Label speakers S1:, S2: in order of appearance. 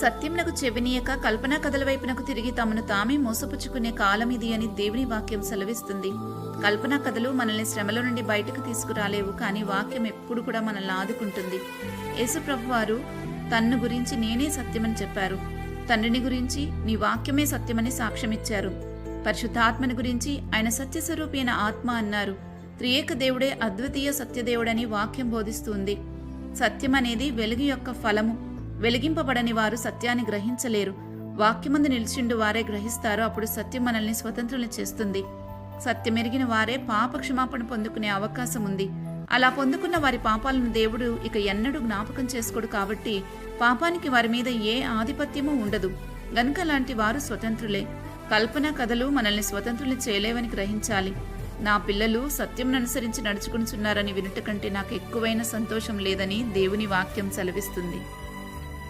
S1: సత్యంనకు చెవినీయక కల్పనా కథల వైపునకు తిరిగి తమను తామే మోసపుచ్చుకునే కాలం ఇది అని దేవుని వాక్యం సెలవిస్తుంది. కల్పనా కథలు మనల్ని శ్రమల నుండి బయటకు తీసుకురాలేవు కానీ వాక్యం ఎప్పుడు కూడా మనల్ని ఆదుకుంటుంది. యేసుప్రభు వారు తన్ను గురించి నేనే సత్యమని చెప్పారు. తండ్రిని గురించి నీ వాక్యమే సత్యమని సాక్ష్యమిచ్చారు. పరిశుద్ధాత్మని గురించి ఆయన సత్యస్వరూపి అయిన ఆత్మ అన్నారు. త్రియేక దేవుడే అద్వితీయ సత్యదేవుడని వాక్యం బోధిస్తుంది. సత్యం అనేది వెలుగు యొక్క ఫలము. వెలిగింపబడని వారు సత్యాన్ని గ్రహించలేరు. వాక్యమందు నిలిచిండు వారే గ్రహిస్తారు. అప్పుడు సత్యం మనల్ని స్వతంత్రులు చేస్తుంది. సత్యమెరిగిన వారే పాప క్షమాపణ పొందుకునే అవకాశం ఉంది అలా పొందుకున్న వారి పాపాలను దేవుడు ఇక ఎన్నడూ జ్ఞాపకం చేసుకోడు కాబట్టి పాపానికి వారి మీద ఏ ఆధిపత్యమూ ఉండదు. గనుక లాంటి వారు స్వతంత్రులే. కల్పన కథలు మనల్ని స్వతంత్రులు చేయలేవని గ్రహించాలి. నా పిల్లలు సత్యం అనుసరించి నడుచుకుంటున్నారని వినుట కంటే నాకు ఎక్కువైన సంతోషం లేదని దేవుని వాక్యం సెలవిస్తుంది.